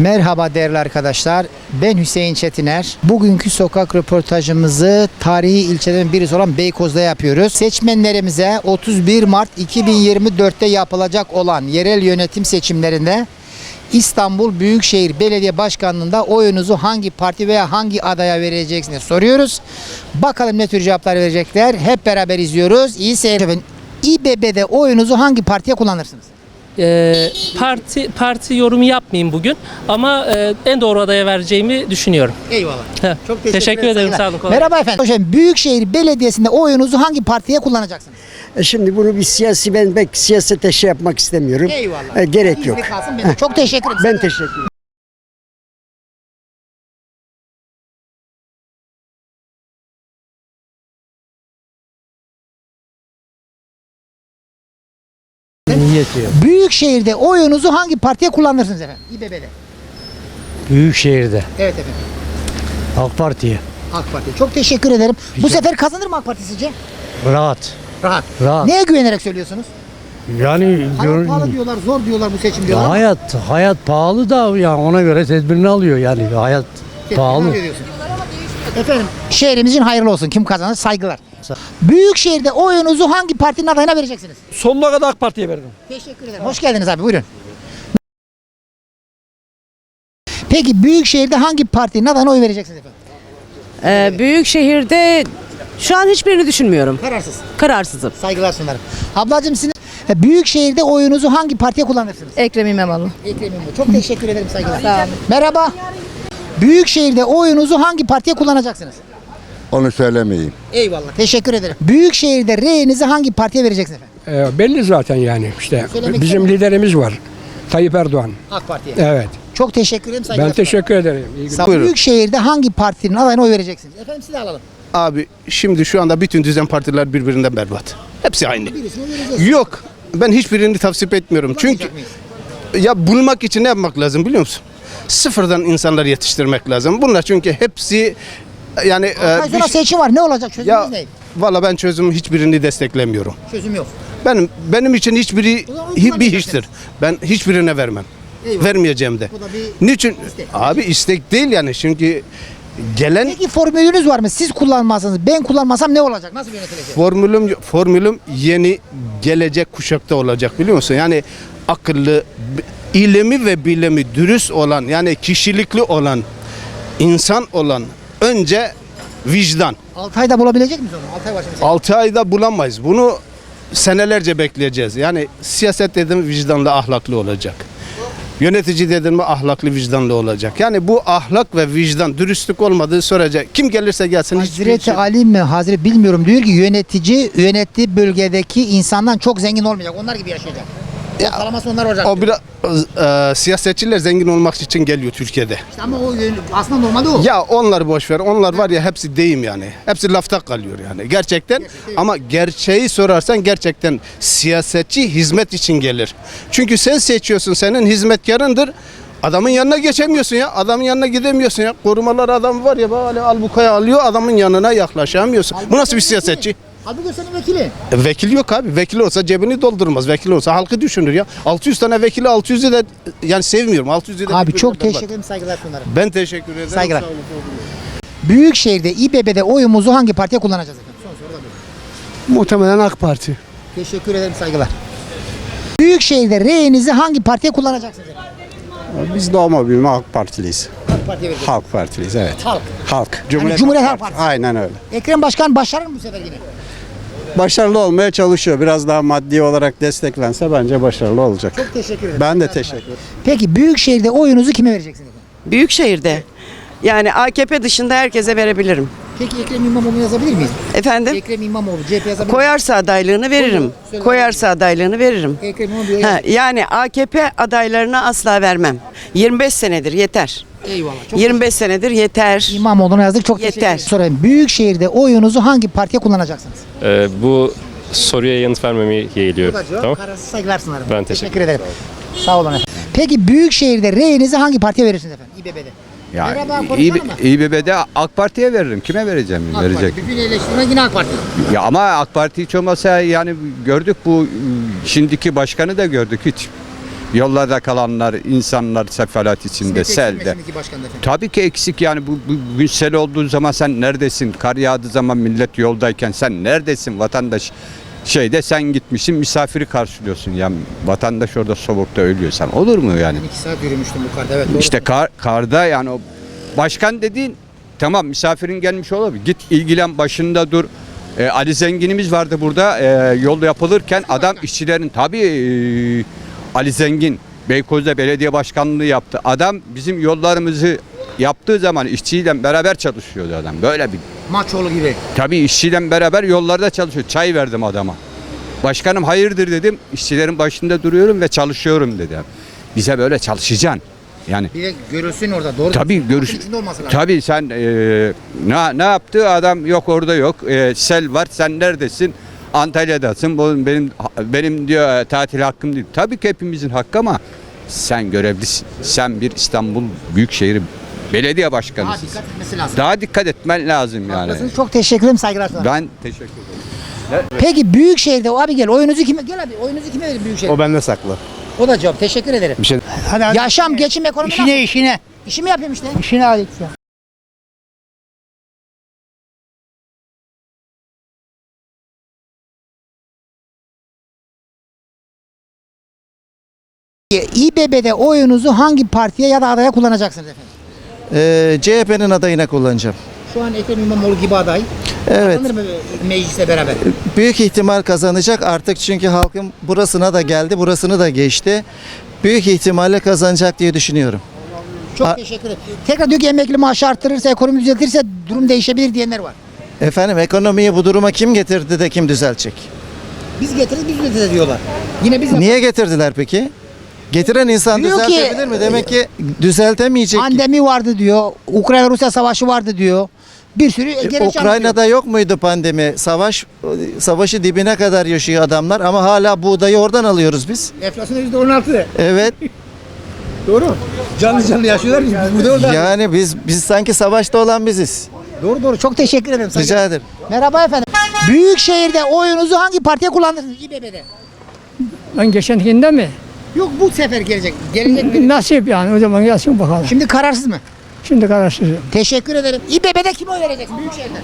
Merhaba değerli arkadaşlar. Ben Hüseyin Çetiner. Bugünkü sokak röportajımızı tarihi ilçelerin birisi olan Beykoz'da yapıyoruz. Seçmenlerimize 31 Mart 2024'te yapılacak olan yerel yönetim seçimlerinde İstanbul Büyükşehir Belediye Başkanlığı'nda oyunuzu hangi parti veya hangi adaya vereceksiniz soruyoruz. Bakalım ne tür cevaplar verecekler. Hep beraber izliyoruz. İyi seyirler. İBB'de oyunuzu hangi partiye kullanırsınız? Ee, parti parti yorumu yapmayayım bugün ama e, en doğru adaya vereceğimi düşünüyorum. Eyvallah. Heh, Çok teşekkür, ederim. Sağ olun. kolay Merhaba efendim. Hocam Büyükşehir Belediyesi'nde oyunuzu hangi partiye kullanacaksınız? E Şimdi bunu bir siyasi ben pek siyasete şey yapmak istemiyorum. Eyvallah. E, gerek yok. kalsın. Çok teşekkür ederim. Ben teşekkür ederim. Büyükşehir'de oyunuzu hangi partiye kullanırsınız efendim? İBB'de. Büyükşehir'de Evet efendim. AK Parti'ye AK Parti. Çok teşekkür ederim. Bu sefer kazanır mı AK Parti sizce? rahat. Rahat. Rahat. Neye güvenerek söylüyorsunuz? Yani Hayat gör- pahalı diyorlar, zor diyorlar bu seçim diyorlar. ama hayat hayat pahalı da ya ona göre tedbirini alıyor yani hayat tedbirini pahalı. alıyor diyorsun. Efendim şehrimizin hayırlı olsun. Kim kazanır? Saygılar. Büyükşehir'de oyunuzu hangi partinin adayına vereceksiniz? Sonuna kadar AK Parti'ye verdim. Teşekkür ederim. Hoş geldiniz abi buyurun. Peki Büyükşehir'de hangi partinin adayına oy vereceksiniz efendim? Ee, büyük şehirde şu an hiçbirini düşünmüyorum. Kararsız. Kararsızım. Saygılar sunarım. Ablacığım sizin e, Büyükşehir'de oyunuzu hangi partiye kullanırsınız? Ekrem İmamoğlu. Ekrem İmamoğlu. Çok teşekkür ederim saygılar. Sağ olun. Merhaba. Büyükşehir'de oyunuzu hangi partiye kullanacaksınız? Onu söylemeyeyim. Eyvallah. Teşekkür ederim. Büyükşehir'de reyinizi hangi partiye vereceksiniz efendim? Ee, belli zaten yani işte Söylemek bizim istemiyorum. liderimiz var. Tayyip Erdoğan. AK Parti'ye. Evet. Çok teşekkür ederim saygılar. Ben teşekkür ederim. İyi günler. Olun. Büyükşehir'de hangi partinin adayına oy vereceksiniz? Efendim sizi de alalım. Abi şimdi şu anda bütün düzen partiler birbirinden berbat. Hepsi aynı. Yok. Ben hiçbirini tavsiye etmiyorum. Çünkü ya bulmak için ne yapmak lazım biliyor musun? Sıfırdan insanlar yetiştirmek lazım. Bunlar çünkü hepsi yani e, sonra şey- seçim var. Ne olacak? Çözümümüz ya ne? valla ben çözüm hiçbirini desteklemiyorum. Çözüm yok. Benim benim için hiçbiri O zaman hi- bir kullanmayacaksınız. hiçtir. Ben hiçbirine vermem. Eyvallah. Vermeyeceğim de. Bu da bir Niçin? istek. Abi istek değil yani çünkü gelen Peki formülünüz var mı? Siz kullanmazsanız ben kullanmasam ne olacak? Nasıl yönetilecek? Formülüm formülüm yeni gelecek kuşakta olacak biliyor musun? Yani akıllı, b- ilimi ve bilimi dürüst olan yani kişilikli olan insan olan önce vicdan. 6 ayda bulabilecek miyiz onu? 6 ay şimdi. 6 ayda bulamayız. Bunu senelerce bekleyeceğiz. Yani siyaset dedim vicdanlı ahlaklı olacak. Yönetici dedim mi ahlaklı vicdanlı olacak. Yani bu ahlak ve vicdan dürüstlük olmadığı sürece kim gelirse gelsin Hazreti şey- Ali mi Hazreti bilmiyorum diyor ki yönetici yönettiği bölgedeki insandan çok zengin olmayacak. Onlar gibi yaşayacak. Ortalaması onlar olacak. O diyor. biraz e, siyasetçiler zengin olmak için geliyor Türkiye'de. İşte ama o yön- aslında normalde o. Ya onlar boş ver. Onlar var ya hepsi deyim yani. Hepsi lafta kalıyor yani. Gerçekten ama gerçeği sorarsan gerçekten siyasetçi hizmet için gelir. Çünkü sen seçiyorsun senin hizmetkarındır. Adamın yanına geçemiyorsun ya. Adamın yanına gidemiyorsun ya. Korumalar adam var ya böyle albukaya alıyor adamın yanına yaklaşamıyorsun. Bu nasıl bir siyasetçi? Halbuki senin vekili. E, Vekil yok abi. Vekil olsa cebini doldurmaz. Vekil olsa halkı düşünür ya. 600 tane vekili 600'ü de yani sevmiyorum. 600'ü de Abi çok teşekkür ederim saygılar sunarım. Ben teşekkür ederim. Saygılar. Sağ olun. Büyükşehir'de İBB'de oyumuzu hangi partiye kullanacağız efendim? Son soru da bu. Muhtemelen AK Parti. Teşekkür ederim saygılar. Büyükşehir'de reyinizi hangi partiye kullanacaksınız efendim? Biz doğma büyüme AK Partiliyiz. AK Parti'ye vereceğiz. Halk Partiliyiz evet. Halk. Halk. Cumhuriyet Halk Partisi. Aynen öyle. Ekrem Başkan başarır mı bu sefer yine? Başarılı olmaya çalışıyor. Biraz daha maddi olarak desteklense bence başarılı olacak. Çok teşekkür ederim. Ben de teşekkür sunarım. Peki Büyükşehir'de oyunuzu kime vereceksiniz efendim? Büyükşehirde. Yani AKP dışında herkese verebilirim. Peki Ekrem İmamoğlu yazabilir miyiz? Efendim? Ekrem İmamoğlu CHP yazabilir miyiz? Koyarsa adaylığını veririm. Söyle. Koyarsa adaylığını veririm. Ekrem İmamoğlu Ha, yani AKP adaylarına asla vermem. 25 senedir yeter. Eyvallah. Çok 25 senedir yeter. İmamoğlu'na yazdık. Çok teşekkür Yeter. ederim. Sorayım. Büyükşehir'de oyunuzu hangi partiye kullanacaksınız? Ee, bu soruya yanıt vermemeye yeğliyor. Tamam. Kararsız saygılar sunarım. Ben teşekkür ederim. Sağ olun efendim. Peki Büyükşehir'de reyinizi hangi partiye verirsiniz efendim? İBB'de. Ya Merhaba, konuşalım İB- mı? İBB'de AK Parti'ye veririm. Kime vereceğim? AK Verecek. Parti. Bütün eleştirme yine AK Parti. Ya ama AK Parti hiç olmasa yani gördük bu ıı, şimdiki başkanı da gördük hiç. Yollarda kalanlar, insanlar sefalet içinde, selde. Tabii ki eksik yani bu, bu bugün sel olduğu zaman sen neredesin? Kar yağdığı zaman millet yoldayken sen neredesin vatandaş? Şeyde sen gitmişsin misafiri karşılıyorsun ya vatandaş orada soğukta ölüyor sen olur mu yani? 2 saat yürümüştüm bu karda evet. doğru. İşte kar, karda yani o başkan dediğin tamam misafirin gelmiş olabilir. Git ilgilen başında dur. Ee, Ali Zengin'imiz vardı burada ee, yol yapılırken adam işçilerin tabii ee, Ali Zengin Beykoz'da belediye başkanlığı yaptı. Adam bizim yollarımızı yaptığı zaman işçiyle beraber çalışıyordu adam. Böyle bir Maçoğlu gibi. tabii işçiyle beraber yollarda çalışıyor. Çay verdim adama. Başkanım hayırdır dedim. İşçilerin başında duruyorum ve çalışıyorum dedi. Bize böyle çalışacaksın. Yani Bir de görülsün orada doğru. Tabii görüş. İçinde olması lazım. Tabii sen e, ne ne yaptı adam yok orada yok. E, sel var sen neredesin? Antalya'dasın. Bu benim benim diyor e, tatil hakkım değil. Tabii ki hepimizin hakkı ama sen görevlisin. Sen bir İstanbul Büyükşehir Belediye Daha Başkanısın. dikkat etmesi lazım. Daha dikkat etmen lazım yani. Haklısınız. Çok teşekkür ederim saygılar sunarım. Ben teşekkür ederim. Peki Büyükşehir'de abi gel oyunuzu kime gel abi oyunuzu kime verin Büyükşehir? O, bende saklı. da cevap teşekkür ederim. Bir şey Hadi Yaşam, geçim, ekonomi İşine nasıl? işine. İşimi yapıyorum işte. İşine hadi. İBB'de oyunuzu hangi partiye ya da adaya kullanacaksınız efendim? Ee, CHP'nin adayına kullanacağım. Şu an Ekrem İmamoğlu gibi aday. Evet. Kazanır mı meclisle beraber? Büyük ihtimal kazanacak artık çünkü halkın burasına da geldi, burasını da geçti. Büyük ihtimalle kazanacak diye düşünüyorum. Çok A- teşekkür ederim. Tekrar diyor ki emekli maaşı arttırırsa, ekonomi düzeltirse durum değişebilir diyenler var. Efendim ekonomiyi bu duruma kim getirdi de kim düzeltecek? Biz getiririz biz düzeltiriz diyorlar. Yine biz Niye getirdiler peki? Getiren insan Diyor ki- düzeltebilir mi? Demek ki düzeltemeyecek. Pandemi vardı diyor. Ukrayna-Rusya savaşı vardı diyor. Bir sürü E, gerekçe Ukrayna'da yok muydu pandemi? Savaş savaşı dibine kadar yaşıyor adamlar ama hala buğdayı oradan alıyoruz biz. Enflasyon %16. Evet. Doğru. Canlı canlı yaşıyorlar. Biz burada orada. yani biz biz sanki savaşta olan biziz. Doğru doğru. Çok teşekkür ederim. Rica ederim. Merhaba efendim. Büyükşehir'de oyunuzu hangi partiye kullanırsınız İBB'de? Lan geçenkinde mi? Yok bu sefer gelecek. Gelecek mi? Nasip yani o zaman gelsin bakalım. Şimdi kararsız mı? Şimdi kararsızım. Teşekkür ederim. İBB'de kime oy vereceksin Büyükşehir'de?